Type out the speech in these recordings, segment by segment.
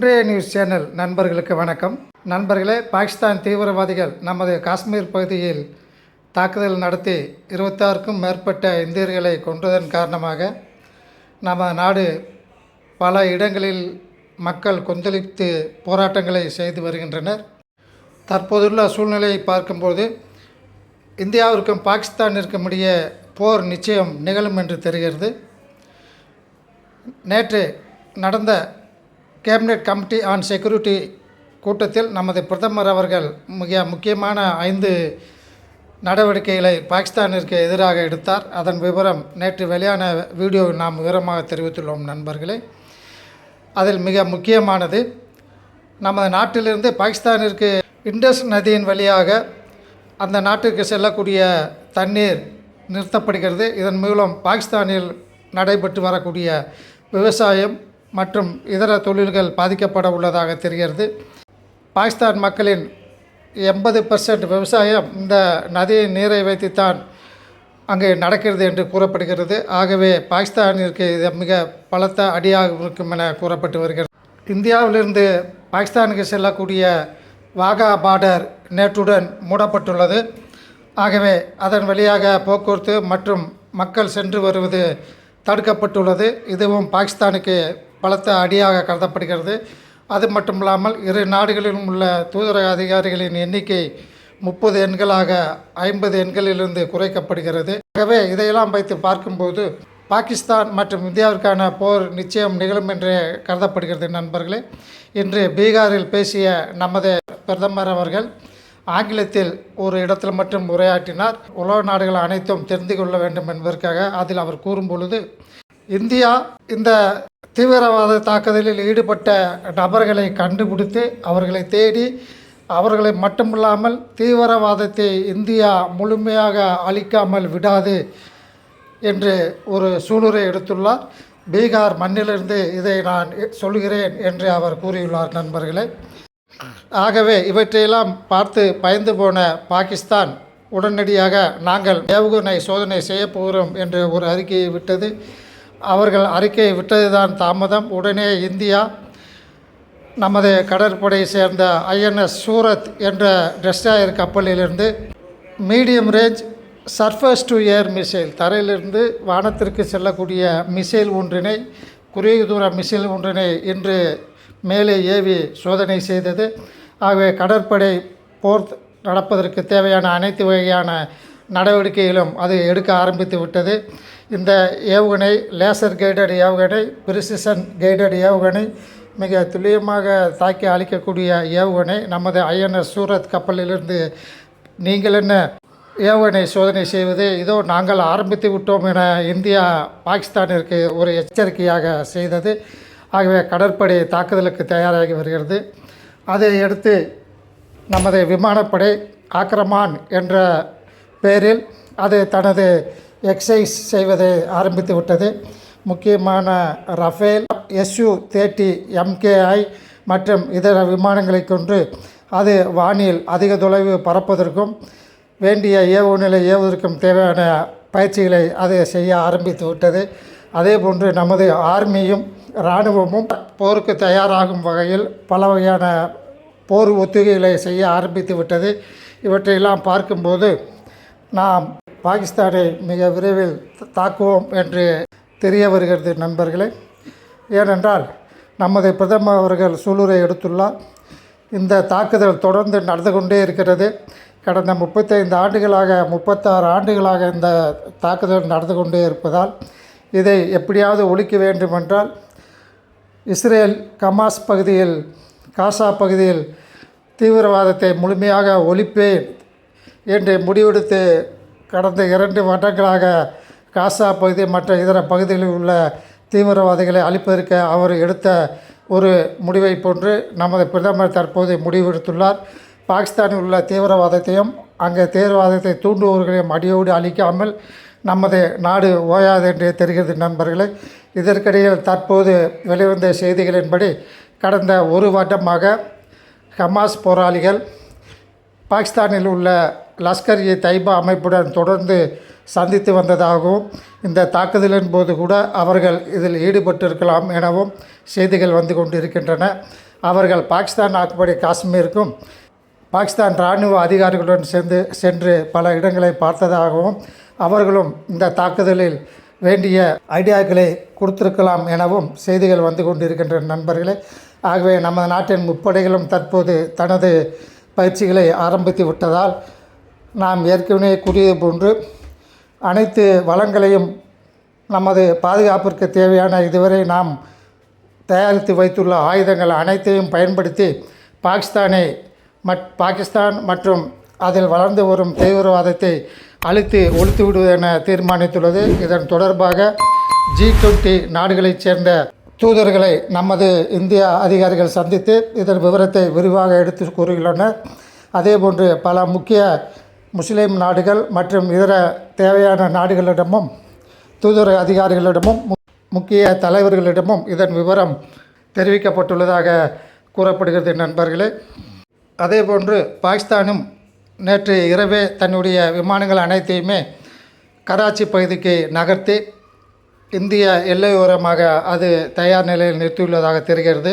இன்றைய news channel நண்பர்களுக்கு வணக்கம். நண்பர்களே பாகிஸ்தான் தீவிரவாதிகள் நமது காஷ்மீர் பகுதியில் தாக்குதல் நடத்தி இருபத்தாறுக்கும் மேற்பட்ட இந்தியர்களை கொன்றதன் காரணமாக நம்ம நாடு பல இடங்களில் மக்கள் கொந்தளித்து போராட்டங்களை செய்து வருகின்றனர். தற்போதுள்ள சூழ்நிலையை பார்க்கும்போது இந்தியாவிற்கும் பாகிஸ்தானிற்கும் இடையே போர் நிச்சயம் நிகழும் என்று தெரிகிறது. நேற்று நடந்த கேபினெட் கமிட்டி ஆன் செக்யூரிட்டி கூட்டத்தில் நமது பிரதமர் அவர்கள் மிக முக்கியமான ஐந்து நடவடிக்கைகளை பாகிஸ்தானிற்கு எதிராக எடுத்தார். அதன் விவரம் நேற்று வெளியான வீடியோவில் நாம் விவரமாக தெரிவித்துள்ளோம் நண்பர்களே. அதில் மிக முக்கியமானது நமது நாட்டிலிருந்து பாகிஸ்தானிற்கு இண்டஸ் நதியின் வழியாக அந்த நாட்டிற்கு செல்லக்கூடிய தண்ணீர் நிறுத்தப்படுகிறது. இதன் மூலம் பாகிஸ்தானில் நடைபெற்று வரக்கூடிய விவசாயம் மற்றும் இதர தொழில்கள் பாதிக்கப்பட உள்ளதாக தெரிகிறது. பாகிஸ்தான் மக்களின் எண்பது பர்சன்ட் விவசாயம் இந்த நதியின் நீரை வைத்துத்தான் அங்கே நடக்கிறது என்று கூறப்படுகிறது. ஆகவே பாகிஸ்தானிற்கு இது மிக பலத்த அடியாக இருக்கும் என கூறப்பட்டு வருகிறது. இந்தியாவிலிருந்து பாகிஸ்தானுக்கு செல்லக்கூடிய வாகா பார்டர் நேற்றுடன் மூடப்பட்டுள்ளது. ஆகவே அதன் வழியாக போக்குவரத்து மற்றும் மக்கள் சென்று வருவது தடுக்கப்பட்டுள்ளது. இதுவும் பாகிஸ்தானுக்கு பலத்த அடியாக கருதப்படுகிறது. அது மட்டும் இல்லாமல் இரு நாடுகளிலும் உள்ள தூதரக அதிகாரிகளின் எண்ணிக்கை முப்பது எண்களாக ஐம்பது எண்களிலிருந்து குறைக்கப்படுகிறது. ஆகவே இதையெல்லாம் வைத்து பார்க்கும்போது பாகிஸ்தான் மற்றும் இந்தியாவிற்கான போர் நிச்சயம் நிகழும் என்று கருதப்படுகிறது நண்பர்களே. இன்று பீகாரில் பேசிய நமது பிரதமர் அவர்கள் ஆங்கிலத்தில் ஒரு இடத்தில் மட்டும் உரையாற்றினார். உலக நாடுகள் அனைத்தும் தெரிந்து கொள்ள வேண்டும் என்பதற்காக அதில் அவர் கூறும் பொழுது இந்தியா இந்த தீவிரவாத தாக்குதலில் ஈடுபட்ட நபர்களை கண்டுபிடித்து அவர்களை தேடி அவர்களை மட்டுமில்லாமல் தீவிரவாதத்தை இந்தியா முழுமையாக அழிக்காமல் விடாது என்று ஒரு சூளுரை எடுத்துள்ளார். பீகார் மண்ணிலிருந்து இதை நான் சொல்கிறேன் என்று அவர் கூறியுள்ளார் நண்பர்களே. ஆகவே இவற்றையெல்லாம் பார்த்து பயந்து போன பாகிஸ்தான் உடனடியாக நாங்கள் ஏவுகணை சோதனை செய்யப்போகிறோம் என்று ஒரு அறிக்கையை விட்டது. அவர்கள் அறிக்கையை விட்டதுதான் தாமதம். உடனே இந்தியா நமது கடற்படையை சேர்ந்த ஐஎன்எஸ் சூரத் என்ற destroyer கப்பலிலிருந்து medium range surface to air missile தரையிலிருந்து வானத்திற்கு செல்லக்கூடிய மிசைல் ஒன்றினை குறுகிய தூர மிசைல் ஒன்றினை இன்று மேலே ஏவி சோதனை செய்தது. ஆகவே கடற்படை போர் நடப்பதற்கு தேவையான அனைத்து வகையான நடவடிக்கைகளும் அது எடுக்க ஆரம்பித்து விட்டது. இந்த ஏவுகணை லேசர் கைடட் ஏவுகணை பிரிசிஷன் கைடட் ஏவுகணை மிக துல்லியமாக தாக்கி அளிக்கக்கூடிய ஏவுகணை நமது ஐஎன்எஸ் சூரத் கப்பலிலிருந்து நீங்கள் என்ன ஏவுகணை சோதனை செய்வது? இதோ நாங்கள் ஆரம்பித்து விட்டோம் என இந்தியா பாகிஸ்தானிற்கு ஒரு எச்சரிக்கையாக செய்தது. ஆகவே கடற்படை தாக்குதலுக்கு தயாராகி வருகிறது. அதை அடுத்து நமது விமானப்படை ஆக்ரமான் என்ற பெயரில் அது தனது எக்ஸைஸ் செய்வதை ஆரம்பித்து விட்டது. முக்கியமான ரஃபேல் எஸ்யூ தேர்ட்டி எம்கேஐ மற்றும் இதர விமானங்களை கொண்டு அது வானில் அதிக தொலைவு பறப்பதற்கும் வேண்டிய ஏவுநிலை ஏவுவதற்கும் தேவையான பயிற்சிகளை அது செய்ய ஆரம்பித்து விட்டது. அதே போன்று நமது ஆர்மியும் இராணுவமும் போருக்கு தயாராகும் வகையில் பல வகையான போர் ஒத்திகைகளை செய்ய ஆரம்பித்து விட்டது. இவற்றையெல்லாம் பார்க்கும்போது நாம் பாகிஸ்தானை மிக விரைவில் தாக்குவோம் என்று தெரிய வருகிறது நண்பர்களே. ஏனென்றால் நமது பிரதமர் அவர்கள் சூளுரை எடுத்துள்ளார். இந்த தாக்குதல் தொடர்ந்து நடந்து கொண்டே இருக்கிறது. கடந்த முப்பத்தைந்து ஆண்டுகளாக முப்பத்தாறு ஆண்டுகளாக இந்த தாக்குதல் நடந்து கொண்டே இருப்பதால் இதை எப்படியாவது ஒழிக்க வேண்டுமென்றால் இஸ்ரேல் கமாஸ் பகுதியில் காசா பகுதியில் தீவிரவாதத்தை முழுமையாக ஒழிப்பேன் என்று முடிவெடுத்து கடந்த இரண்டு வருடங்களாக காசா பகுதி மற்ற இதர பகுதிகளில் உள்ள தீவிரவாதிகளை அழிப்பதற்கு அவர் எடுத்த ஒரு முடிவை போன்று நமது பிரதமர் தற்போது முடிவெடுத்துள்ளார். பாகிஸ்தானில் உள்ள தீவிரவாதத்தையும் அங்கே தீவிரவாதத்தை தூண்டுபவர்களையும் அடியோடு அழிக்காமல் நமது நாடு ஓயாது என்று தெரிகிறது நண்பர்களே. இதற்கிடையில் தற்போது வெளிவந்த செய்திகளின்படி கடந்த ஒரு வருடமாக ஹமாஸ் போராளிகள் பாகிஸ்தானில் உள்ள லஷ்கர் இ தைபா அமைப்புடன் தொடர்ந்து சந்தித்து வந்ததாகவும் இந்த தாக்குதலின் போது கூட அவர்கள் இதில் ஈடுபட்டிருக்கலாம் எனவும் செய்திகள் வந்து கொண்டிருக்கின்றன. அவர்கள் பாகிஸ்தான் ஆக்குபடி காஷ்மீருக்கும் பாகிஸ்தான் இராணுவ அதிகாரிகளுடன் சேர்ந்து சென்று பல இடங்களை பார்த்ததாகவும் அவர்களும் இந்த தாக்குதலில் வேண்டிய ஐடியாக்களை கொடுத்திருக்கலாம் எனவும் செய்திகள் வந்து கொண்டிருக்கின்ற நண்பர்களே. ஆகவே நமது நாட்டின் முப்படைகளும் தற்போது தனது பயிற்சிகளை ஆரம்பித்து விட்டதால் நாம் ஏற்கனவே கூறியது போன்று அனைத்து வளங்களையும் நமது பாதுகாப்பிற்கு தேவையான இதுவரை நாம் தயாரித்து வைத்துள்ள ஆயுதங்கள் அனைத்தையும் பயன்படுத்தி பாகிஸ்தானை மட் பாகிஸ்தான் மற்றும் அதில் வளர்ந்து வரும் தீவிரவாதத்தை அழித்து ஒழித்து விடுவதென தீர்மானித்துள்ளது. இதன் தொடர்பாக ஜி டுவெண்ட்டி நாடுகளைச் சேர்ந்த தூதர்களை நமது இந்திய அதிகாரிகள் சந்தித்து இதன் விவரத்தை விரிவாக எடுத்து கூறுகின்றனர். அதேபோன்று பல முக்கிய முஸ்லீம் நாடுகள் மற்றும் இதர தேவையான நாடுகளிடமும் தூதர் அதிகாரிகளிடமும் மு- முக்கிய தலைவர்களிடமும் இதன் விவரம் தெரிவிக்கப்பட்டுள்ளதாக கூறப்படுகிறது நண்பர்களே. அதேபோன்று பாகிஸ்தானும் நேற்று இரவே தன்னுடைய விமானங்கள் அனைத்தையுமே கராச்சி பகுதிக்கு நகர்த்தி இந்திய எல்லையோரமாக அது தயார் நிலையில் நிறுத்தியுள்ளதாக தெரிகிறது.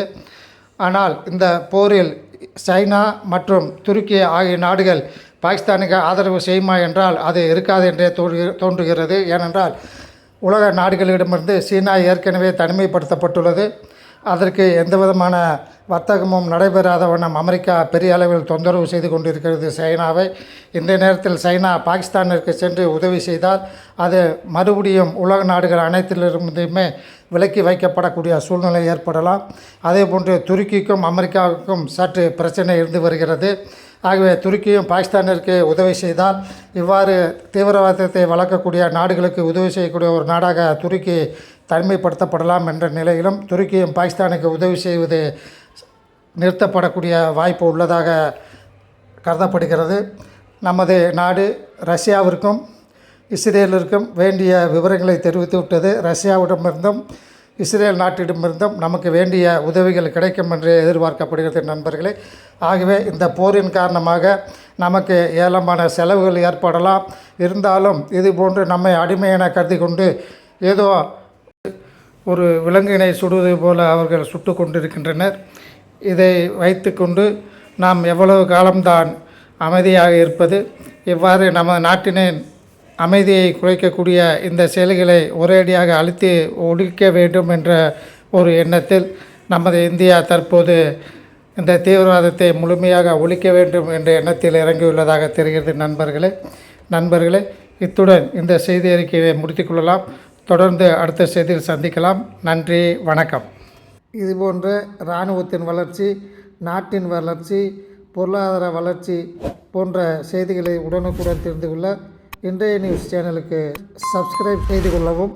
ஆனால் இந்த போரில் சைனா மற்றும் துருக்கி ஆகிய நாடுகள் பாகிஸ்தானுக்கு ஆதரவு செய்யுமா என்றால் அது இருக்காது என்றே தோன்று தோன்றுகிறது. ஏனென்றால் உலக நாடுகளிடமிருந்து சீனா ஏற்கனவே தனிமைப்படுத்தப்பட்டுள்ளது. அதற்கு எந்த விதமான வர்த்தகமும் நடைபெறாத வண்ணம் அமெரிக்கா பெரிய அளவில் தொந்தரவு செய்து கொண்டிருக்கிறது. சைனாவை இந்த நேரத்தில் சைனா பாகிஸ்தானிற்கு சென்று உதவி செய்தால் அது மறுபடியும் உலக நாடுகள் அனைத்திலிருந்துமே விலக்கி வைக்கப்படக்கூடிய சூழ்நிலை ஏற்படலாம். அதே போன்று துருக்கிக்கும் அமெரிக்காவுக்கும் சற்று பிரச்சனை இருந்து வருகிறது. ஆகவே துருக்கியும் பாகிஸ்தானிற்கு உதவி செய்தால் இவ்வாறு தீவிரவாதத்தை வளர்க்கக்கூடிய நாடுகளுக்கு உதவி செய்யக்கூடிய ஒரு நாடாக துருக்கி தனிமைப்படுத்தப்படலாம் என்ற நிலையிலும் துருக்கியும் பாகிஸ்தானுக்கு உதவி செய்வது நிறுத்தப்படக்கூடிய வாய்ப்பு உள்ளதாக கருதப்படுகிறது. நமது நாடு ரஷ்யாவிற்கும் இஸ்ரேலிற்கும் வேண்டிய விவரங்களை தெரிவித்து விட்டது ரஷ்யாவிடமிருந்தும் இஸ்ரேல் நாட்டிடமிருந்தும் நமக்கு வேண்டிய உதவிகள் கிடைக்கும் என்று எதிர்பார்க்கப்படுகிறது நண்பர்களே. ஆகவே இந்த போரின் காரணமாக நமக்கு ஏலமான செலவுகள் ஏற்படலாம். இருந்தாலும் இது போன்று நம்மை அடிமையென கருதி கொண்டு ஏதோ ஒரு விலங்கினை சுடுவது போல அவர்கள் சுட்டு கொண்டிருக்கின்றனர். இதை வைத்துக்கொண்டு நாம் எவ்வளவு காலம்தான் அமைதியாக இருப்பது? இவ்வாறு நம்ம நாட்டினின் அமைதியை குலைக்கக்கூடிய இந்த செயல்களை ஒரேடியாக அழித்து ஒழிக்க வேண்டும் என்ற ஒரு எண்ணத்தில் நமது இந்தியா தற்போது இந்த தீவிரவாதத்தை முழுமையாக ஒழிக்க வேண்டும் என்ற எண்ணத்தில் இறங்கியுள்ளதாக தெரிகிறது நண்பர்களே. நண்பர்களே இத்துடன் இந்த செய்தி அறிக்கையை முடித்துக்கொள்ளலாம் தொடர்ந்து அடுத்த செய்தியில் சந்திக்கலாம். நன்றி வணக்கம். இதுபோன்ற இராணுவத்தின் வளர்ச்சி நாட்டின் வளர்ச்சி பொருளாதார வளர்ச்சி போன்ற செய்திகளை உடனுக்குடன் தெரிந்து கொள்ள இன்றைய நியூஸ் சேனலுக்கு சப்ஸ்கிரைப் செய்து கொள்ளவும்